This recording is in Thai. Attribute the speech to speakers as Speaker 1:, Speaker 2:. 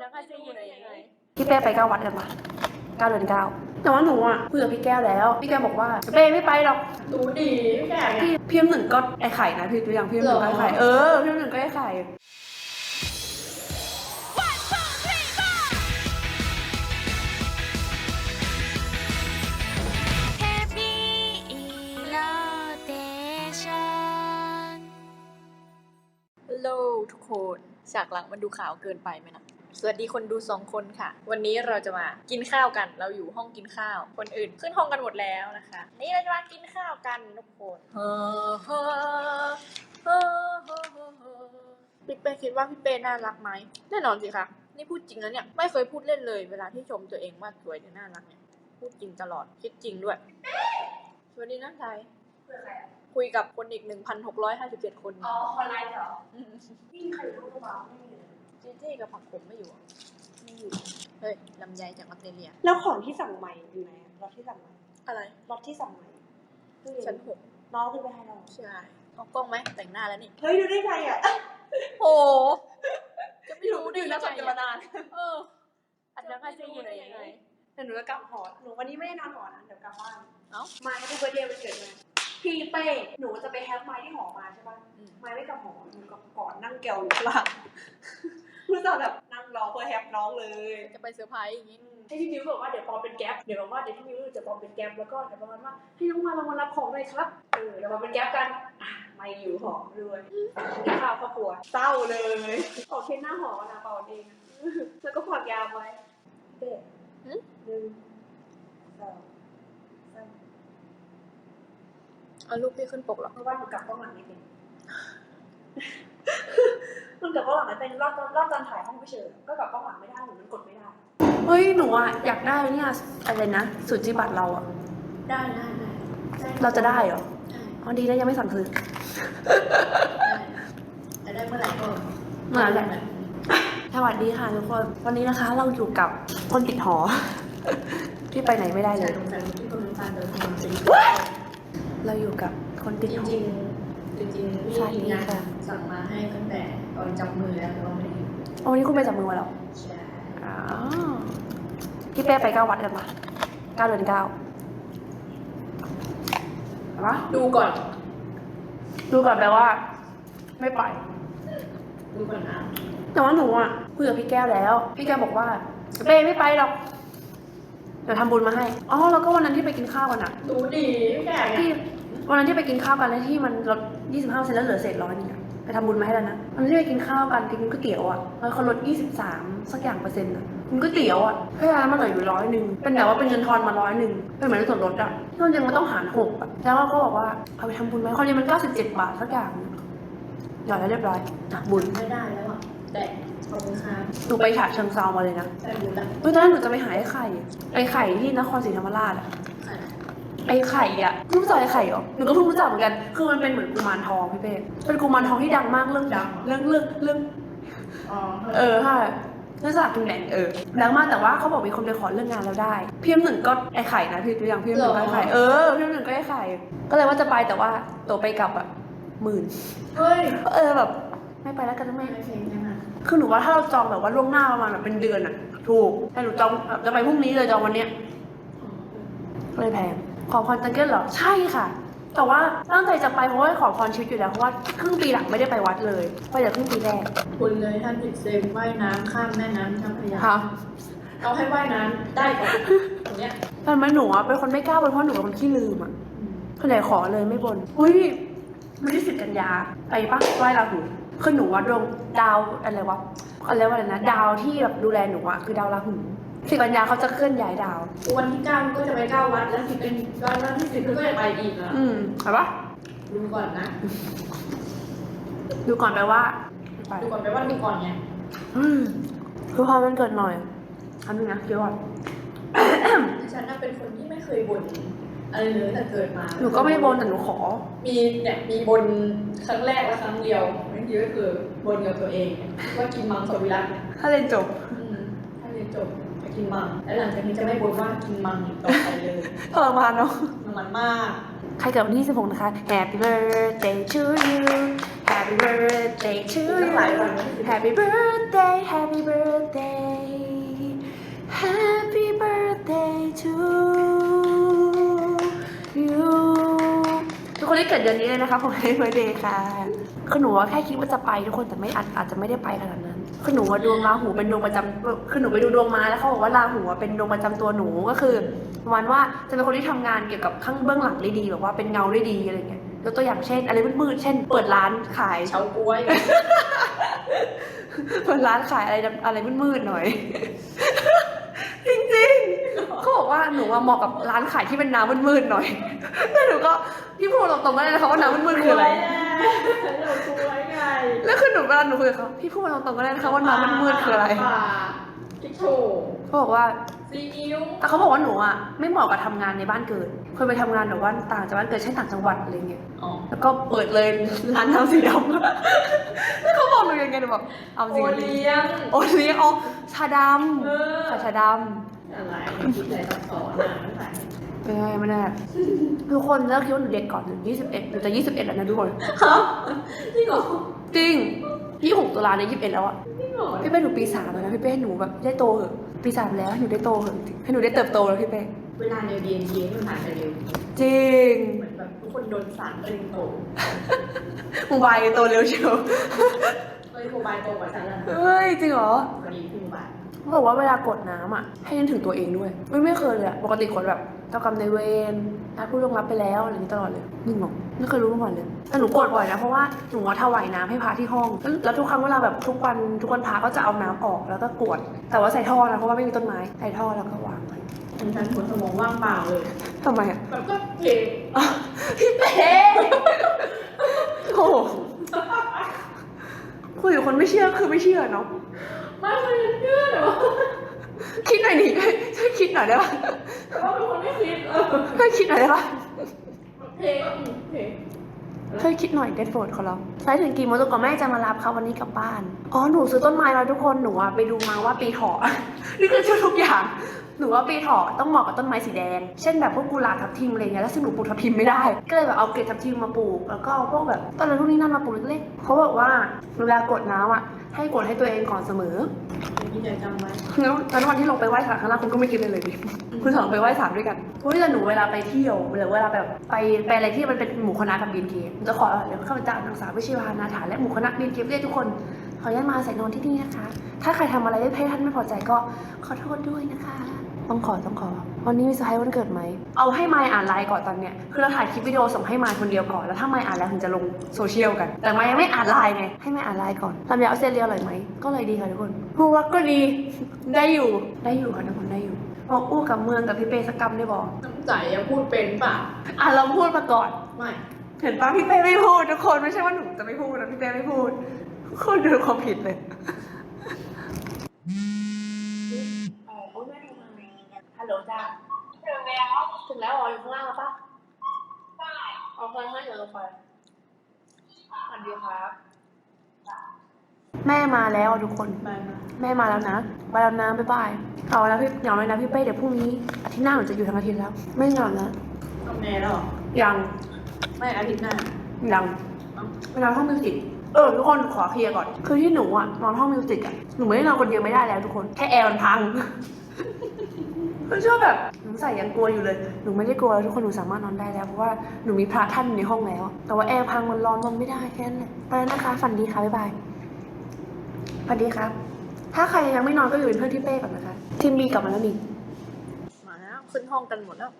Speaker 1: แล้วก็จะอยู่ยังไง
Speaker 2: พี่เป้ไปเก้าวัดกันปะเก้าเดือนเก้าแต่ว่าหนูอะคุยกับพี่แก้วแล้ว พี่แก้วบอกว่าเป้ไม่ไปหรอก
Speaker 1: ดูดีพี่แก่เนี่ย
Speaker 2: พี่พี่น้ำหนึ่งก็ไอไข่นะพี่ตัวอย่างพี่น้ำหนึ่งก็ไอไข่
Speaker 1: หรอ
Speaker 2: เออพี่น้ำหนึ่งก็ไอไข่
Speaker 1: ฮัลโหลทุกคนฉากหลังมันดูขาวเกินไปไหมนะ สวัสดีคนดูสองคนค่ะ วันนี้เราจะมากินข้าวกัน เราอยู่ห้องกินข้าว คนอื่นขึ้นห้องกันหมดแล้วนะคะ นี่เราจะมากินข้าวกันทุกคนพี่เป้คิดว่าพี่เป้น่ารักไหมแน่นอนสิคะนี่พูดจริงนะเนี่ยไม่เคยพูดเล่นเลย เวลาที่ชมตัวเองว่าสวยหรือน่ารักเนี่ยพูดจริงตลอดคิดจริงด้วยสวัสดีนะไทยคุยกับคนอีกหนึ่งพันหกร้อยห้าสิบเจ็ดคน
Speaker 3: อ๋อคอนไลน์เหรอ
Speaker 1: ม
Speaker 3: พี่ใครรู้หรือเปล่าไม่มี เลย
Speaker 1: จีจี้กับผักขมไม่อยู่อะไม่อยู่ เฮ้ยลำไยจากออสเตรเลีย
Speaker 3: แล้วของที่สั่งใหม่อยู่ไหนอะรถที่สั่งใหม่
Speaker 1: อะไร
Speaker 3: รถที่สั่งใหม่ตู้เย็
Speaker 1: ชั้นหก
Speaker 3: น้องขึ้นไปให้เรา
Speaker 1: ใช่เอากล้องไหมแต่งหน้าแล้วนี่
Speaker 3: เฮ้ยดูได้ไงอะ
Speaker 1: โอ้จะไม่รู้ได้
Speaker 3: อยู่
Speaker 1: ยั
Speaker 3: นั
Speaker 1: ง
Speaker 3: ก
Speaker 1: ไง
Speaker 3: สัตว์กันมา
Speaker 1: อะ
Speaker 3: นาน
Speaker 1: เอออันนั้นก็จะอยู่ได้ยังไง
Speaker 3: แต่หนูจะกลับหอ หนูวันนี้ไม่ได้นอนหอนะเดี๋ยวกลับบ้าน
Speaker 1: เอ้า
Speaker 3: มาให้พี่เบอร์เดย์วันเกิดมาพี่เป้หนูจะไปแฮปไมค์ที่หอมาใช่ปะ
Speaker 1: อืม
Speaker 3: ไมค์ไม่กลับหอหนูกลับก่อนนั่งแกวอยู่ข้างหลัง เพื่อจะแบบนั่งรอเพื่อแฮปน้องเลย
Speaker 1: จะไปเซอร์ไพรส์อย่างงี้
Speaker 3: ให้พี่มิวบอกว่าเดี๋ยวปอเป็นแก๊ปเดี๋ยวบอกว่าเดี๋ยวพี่มิวจะปอเป็นแก๊ปแล้วก็เดี๋ยวประมาณว่าให้น้องมาเรามารับของเลยครับเออเดี๋ยวมาเป็นแก๊ปกันอะไม่อยู่หอด้วยกินข้าวครอบครัวเศร้าเลยขอเค้นหน้าหอนะปอเองแล้วก็ผักยาวไว้เด็ดหนึ่งสองสาม
Speaker 1: เอารูปพี่ขึ้นปกเหรอ
Speaker 3: เพราะว่าหนูกลับกล้องหลังไม่เป็ นมันกลับกล้องหลังไม่เป็นรอบตอนรอบตอนถ่ายห้องไม่เชิญก็กลับกล้องหลังไม่ได้หนูมันกดไม่ได้
Speaker 2: เฮ้ยหนูอะอยากได้เนี่ยอะไรนะสุจิบัตรเราอะ
Speaker 3: ได้ได้ได้
Speaker 2: เราจะได้เหรอ
Speaker 3: ได้
Speaker 2: อ๋อดีแล้วยังไม่สั่งซื้อ
Speaker 3: แต่ได้เมื่อไหร่ก็
Speaker 2: เมื่อไหร่สวัสดีค่ะทุกคน วันนี้นะคะเราอยู่กับคนติดหอ ที่ไปไหนไม่ได้เล
Speaker 3: ใส่
Speaker 2: ย
Speaker 3: ลงใส่ลงที่ตรงน้ำตาลเดินทางจริง
Speaker 2: เราอยู่กับคนติด
Speaker 3: จ
Speaker 2: หอ
Speaker 3: ริงจริง จริงๆ
Speaker 2: สวัสดี
Speaker 3: มีงาน
Speaker 2: ค่ะ
Speaker 3: สั่งมาให้ตั้งแต่ตอนจับมือแล้วแต่ว่าไม่ได้
Speaker 2: อ๋อวันนี้คุณไปจับมือมาแล้ว
Speaker 3: ใช่
Speaker 2: อ๋อพี่เป้ไปเก้าวัดกันปะเก้าเดือนเก้าปะ
Speaker 3: ดูก่อน
Speaker 2: ดูก่อนแปลว่า ไม่ไป
Speaker 3: ดูก่อนนะ
Speaker 2: แต่ว่าหนูอะคุยกับพี่แก้วแล้ว พี่แก้วบอกว่าเป้ไม่ไปหรอกเดี๋ยวทำบุญมาให้ อ๋อ แล้วก็วันนั้นที่ไปกินข้าวกันอะ
Speaker 3: ดูดีพี่แก่เนี่
Speaker 2: ที่
Speaker 3: ย
Speaker 2: วันนั้นที่ไปกินข้าวกันแล้วที่มันลด25เซนแล้วเหลือเศษร้อยนึงอะไปทำบุญมาให้แล้วนะวันนั้นที่ไปกินข้าวกันกินก๋วยเตี๋ยวอะแล้วเขาลด23สักอย่างเปอร์เซ็นต์อะกินก๋วยเตี๋ยวอะให้ร้านมันเหลืออยู่ร้อยหนึ่งเป็นแบบว่าเป็นเงินทอนมาร้อยหนึ่งเป็นเหมือนส่วนลดอะที่จริงมันต้องหารหกอะแล้วก็บอกว่าเอาไปทำบุญไหมความจริงมัน97บาทสักอย่างหยอดแล้วเรียบร้อยอะบุญ
Speaker 3: ไม่ได้แล้วอะแต่ขอบคุณค่ะ
Speaker 2: หนูไปฉะเชิงเซามาเลยนะ
Speaker 3: แต่ดูแต่
Speaker 2: เฮ้ยตอนนั้นหนูจะไปหาไอ้ไข่ ไอ้ไข่ที่นครศรีธรรมราชอะ ไอ้ไข่อะรู้จักไอ้ไข่เหรอหนูก็เพิ่งรู้จักเหมือนกัน คือมันเป็นเหมือนกุมารทองพี่เป้เป็นกุมารทองที่ดังมากเรื่องดังเรื่องเรื่องเรื่อง
Speaker 3: อ๋อ
Speaker 2: เออใช่เรื่องสลากกินแบ่งเออดังมากแต่ว่าเขาบอกมีคนไปขอเรื่องงานแล้วได้ พี่น้ำหนึ่งก็ไอ้ไข่นะพี่ตัวอย่างพี่น้ำหนึ่งก็ไอ้ไข่เออพี่น้ำหนึ่งก็ไอ้ไข่ ก็เลยว่าจะไปแต่ว่าตัวไปกลับอะหมื่น
Speaker 3: เฮ้ย
Speaker 2: เออแบบไม่ไปแล้วกันแม่
Speaker 3: ไม่เพลงใช่ไหม
Speaker 2: คือหนูว่าถ้าเราจองแบบว่าล่วงหน้าประมาณแบบเป็นเดือนอะถูกแต่หนูจองแบบจะไปพรุ่งนี้เลยจองวันเนี้ยก็เลยแพง ขอพรตังเกิลเหรอ ใช่ค่ะ แต่ว่าตั้งใจจะไปเพราะว่าขอพรชีวิตอยู่แล้วเพราะว่าครึ่งปีหลังไม่ได้ไปวัดเลยไปแต่ครึ่งปีแรก
Speaker 3: คุณเลยท่านติดเซมว่ายน้ำข้ามแม่น้ำเจ้าพระยา
Speaker 2: ค่ะ
Speaker 3: เอาให้ว่ายน้ำได้ก่อนอย่างเงี้ย
Speaker 2: แต่มันหนูอะเป็นคนไม่กล้าบนเพราะหนูเป็นคนขี้ลืมอะคนไหนขอเลยไม่บนอุ้ยไม่ได้สิทธิ์กันยาไปปะไหว้ราหูคือหนูว่าดวงดาวอะไรวะอะไรวะอะไรนะดาวที่แบบดูแลหนูอะคือดาวราหู สิบกันยาเขาจะเคลื่อนย้ายดาว
Speaker 3: วันที่เก้าก็จะไปเก้าวัด แล้วสิเป็นวันที่สิบก็จะไปอีกอะ
Speaker 2: อืมเห็นปะ
Speaker 3: ดูก่อนนะ
Speaker 2: ดูก่อนไปว่าไป
Speaker 3: ดูก่อนไปว่าดูก่อนไง
Speaker 2: อืมคือพอมันเกิดหน่อยอันนึงนะเดี๋ยวก่อน
Speaker 3: ฉันน่ะเป็นคนที่ไม่เคยบ่นอะไรเลยแต่เกิดมา
Speaker 2: หนูก็ไม่บนแต่หนูขอ
Speaker 3: มีเนี่ยมีบนครั้งแรกและครั้งเดียวนั่นคือก็คือบนกับตัวเอง ว่ากินมังสวิรัต
Speaker 2: ถ้าเรียนจบ
Speaker 3: อืมถ้าเรียนจบจะ กินมัง แล้วหลังจากนี้จะไม่บ่นว่ากินมังต่อไปเลย
Speaker 2: ทรมานเนาะทร
Speaker 3: มานมาก
Speaker 2: ใครเกิดวันที่ 16 นะคะ Happy birthday to you Happy birthday to
Speaker 3: ทั้ง you หลายคน
Speaker 2: Happy birthday Happy birthday Happy birthday to you ทุกคนที่เกิดเดือนนี้เลยนะคะผมให้เบอร์เดย์ค่ะ คือหนูว่าแค่คิดว่าจะไปทุกคนแต่ไม่อาจอาจจะไม่ได้ไปขนาดนั้นคือหนูว่าดวงราหูเป็นดวงประจำคือหนูไปดูดวงมาแล้วเขาบอกว่าราหูเป็นดวงประจำตัวหนูก็คือประมาณว่าจะเป็นคนที่ทำงานเกี่ยวกับข้างเบื้องหลังได้ดีแบบว่าเป็นเงาได้ดีอะไรเงี้ยยกตัวอย่างเช่น อะไรมืดๆเช่น เปิดร้านขาย
Speaker 1: เฉาก้วย
Speaker 2: เปิดร้านขายอะไรอะไรมืดๆหน่อย จริงๆเขาบอกว่าหนูว่าเหมาะกับร้านขายที่เป็นน้ำมืดๆหน่อยแล้วหนูก็พี่พูดตรงๆก็ได้นะคะว่าน้ำมืดๆคืออะไร
Speaker 3: เรากล้วยไง
Speaker 2: แล้วคือหนูเวลาหนูคุยกับเขาพี่พูดมาตรงๆก็ได้นะคะว่าน้ำมืดๆคืออะไร
Speaker 3: ป่าทิชโช
Speaker 2: เขาบอกว่า
Speaker 3: ซีอิ๊ว
Speaker 2: แต่เขาบอกว่าหนูอะไม่เหมาะกับทำงานในบ้านเกิดเคยไปทำงานแบบว่าต่างจังหวัดเกิดเช่นต่างจังหวัดอะไรเงี้ย
Speaker 1: อ๋อ
Speaker 2: แล้วก็เปิดเลยร้านน้ำสีดำแล้วเขาบอกหนูยังไงหนูบอกเอาจ
Speaker 3: โอ
Speaker 2: ริงๆ
Speaker 3: เลี้ยง
Speaker 2: โอเลี้ยงอ๋อชาด
Speaker 3: เออำ
Speaker 2: ขายชาด
Speaker 3: อะไรคิดอะไรซับซ้อนอะไม่ใส่ำ
Speaker 2: ไม่ได้ไม่ได้ทุกคนเลิกคิดว่าหนูเด็กก่อนหนูยี่สิบเอ็ดหนูจะยี่สิบเอ็ดแล้วนะทุกคน
Speaker 3: จริงเหรอ
Speaker 2: จริงยี่หกตุลาเนี่ยยี่สิบเอ็ดแล้วอะ
Speaker 3: จริงเหรอ
Speaker 2: พี่เป้หนูปีสามแล้วนะพี่เป้ให้หนูแบบได้โตเหอะปีสามแล้วให้หนูได้โตเหอะให้หนูได้เติบโตแล้วพี่เป้
Speaker 3: เวลาเรียนเรียนเรียนมันผ่านไปเร็ว
Speaker 2: จริง
Speaker 3: เหมือนแบบทุกคนโดนสารเร็วโต
Speaker 2: โมบายโตเร็วเชียว
Speaker 3: เฮ้ยโมบายโตกว่าฉันแล้วนะ
Speaker 2: เฮ้ยจริงเหรอ
Speaker 3: พอดีพี่โมบาย
Speaker 2: เขาบอกว่าเวลากดน้ำอะ ให้นึกถึงตัวเองด้วย ไม่ไม่เคยเลยอะปกติกดแบบเจ้ากรรมนายเวรนะผู้ล่วงลับไปแล้วอะไรอย่างนี้ตลอดเลยนี่งงไม่เคยรู้มาก่อนเลยแต่หนูกดบ่อยนะเพราะว่าหนูว่าถวายน้ำให้พระที่ห้องแล้วแล้วทุกครั้งเวลาแบบทุกวันทุกวันพระก็จะเอาน้ำออกแล้วก็กรวดแต่ว่าใส่ท่อนะเพราะว่าไม่มีต้นไม้ใส่ท่อแล้วก็วางไว้
Speaker 3: ฉันฉันหัวสมองว่างเปล่าเลย
Speaker 2: ทำไมอะ
Speaker 3: แบบก็เพลง
Speaker 2: อ้าวพี่เป้โอ้โหคุยกับคนไม่เชื่อคือไม่เชื่อเนาะ
Speaker 3: ไม่เคยเชื่อแต่ว่า
Speaker 2: คิดหน่อยดิช่วยคิดหน่อยได้ปะ
Speaker 3: แต่ว่าเป็นคนไม่คิดเออ
Speaker 2: ช่วยคิดหน่อยได้ปะ
Speaker 3: เพลงก็อืมเพลง
Speaker 2: ช่วยคิดหน่อยเด็ดโฟดเขาเราใช้ถึงกี่โมงจนกว่าแม่จะมารับเขาวันนี้กลับบ้าน อ๋อหนูซื้อต้นไม้แล้วทุกคนหนูอะไปดูมาว่าปีเถาะ นี่คือชื่อทุกอย่าง หนูว่าปีเถาะต้องเหมาะกับต้นไม้สีแดง เช่นแบบพวกกุหลาบทับทิมอะไรเงี้ยแล้วซึ่งหนูปลูกทับทิมไม่ได้ ก็เลยแบบเอาเกล็ดทับทิมมาปลูก แล้วก็เอาพวกแบบต้นอะไรพวกนี้นั่นมาปลูกเล็กๆเขาบอกว่าเวลากดน้ำอะ ให้กดให้ตัวเองก่อนเสมอ
Speaker 3: มีใจจำไว้
Speaker 2: แล้วตอนวันที่ลงไปไหว้ศาลข้างล่างคุณก็ไม่คิดเลยเลยดิคุณสองไปไหว้ศาลด้วยกันเพราะว่าหนูเวลาไปเที่ยวหรือเวลาแบบไปไปอะไรที่มันเป็นหมู่คณะกับบีนเคจะขอเดี๋ยวข้าพเจ้านางสาววิชิวานาถาและหมู่คณะบีนเคเรียกทุกคนขออนุญาตมาใส่นอนที่นี่นะคะ ถ้าใครทำอะไรให้ท่านไม่พอใจก็ขอโทษด้วยนะคะ ต้องขอต้องขอ วันนี้มีเซอร์ไพรส์วันเกิดไหม เอาให้มายอ่านไลน์ก่อนตอนเนี้ย คือเราถ่ายคลิปวิดีโอส่งให้มายคนเดียวก่อน แล้วถ้ามายอ่านแล้วถึงจะลงโซเชียลกัน แต่มายยังไม่อ่านไลน์ไง ให้มายอ่านไลน์ก่อนลำไยเอาเซเรียลอร่อยไหม ก็เลยดีค่ะทุกคนผู้รักก็ดี ได้อยู่ ได้อยู่ค่ะทุกคนได้อยู่ บอกอู้กับเมืองกับพี่เป้สกกรรมได้บอก
Speaker 3: น้ำใจยังพูดเป็นเปล่า
Speaker 2: อะเราพูดมาก่อน
Speaker 3: ไม่
Speaker 2: เห็นปะพี่เป้ไม่พูดทุกคนไม่ใช่ว่าหนูจะไม่พูดนะพี่เป้ไม่พูดคนดูความผิดเลย
Speaker 3: เออโอ้ยแม่โทรมาฮั ลโหลจ้าถึงแล้ว ถึงแล้วเหรออยู่ข้างล่างแล้วปะใช่เอาไปให้เดี๋ยวเราไปสวัสดีครับ
Speaker 2: แม่มาแล้วอะทุกคน
Speaker 3: บายมา
Speaker 2: แม่มาแล้วนะมาแล้วนะบ๊ายบายเอาแล้วพี่เหงาเลยนะพี่เป้เดี๋ยวพรุ่งนี้อาทิตย์หน้าหนูจะอยู่ทั้งอาทิตย์แล้ว ไม่เหงานะ
Speaker 3: ทำแม่แล้วเหรอ
Speaker 2: ยัง
Speaker 3: ไม่อาทิตย์หน้า
Speaker 2: ยังไปนอนห้องมิวสิกเออทุกคนขอเคลียร์ก่อน คือที่หนูอะนอนห้องมิวสิกอะหนูไม่ได้นอนคนเดียวไม่ได้แล้วทุกคนแค่แอร์มันพัง หนูชอบแบบหนูใส่ยังกลัวอยู่เลย หนูไม่ได้กลัวแล้วทุกคนหนูสามารถนอนได้แล้วเพราะว่าหนูมีพระท่านอยู่ในห้องแล้ว แต่ว่าแอร์พังมันร้อนนอนไม่ได้แค่นั้นแหละไปแล้วนะคะฝันดีค่ะบ๊ายบายฝันดีครับ ถ้าใครยังไม่นอนก็อยู่เป็นเพื่อนที่เป้ก่อนนะคะทีมบีกลับมาแล้วนี่
Speaker 1: มาแล้วขึ้นห้องกันหมดแล้ว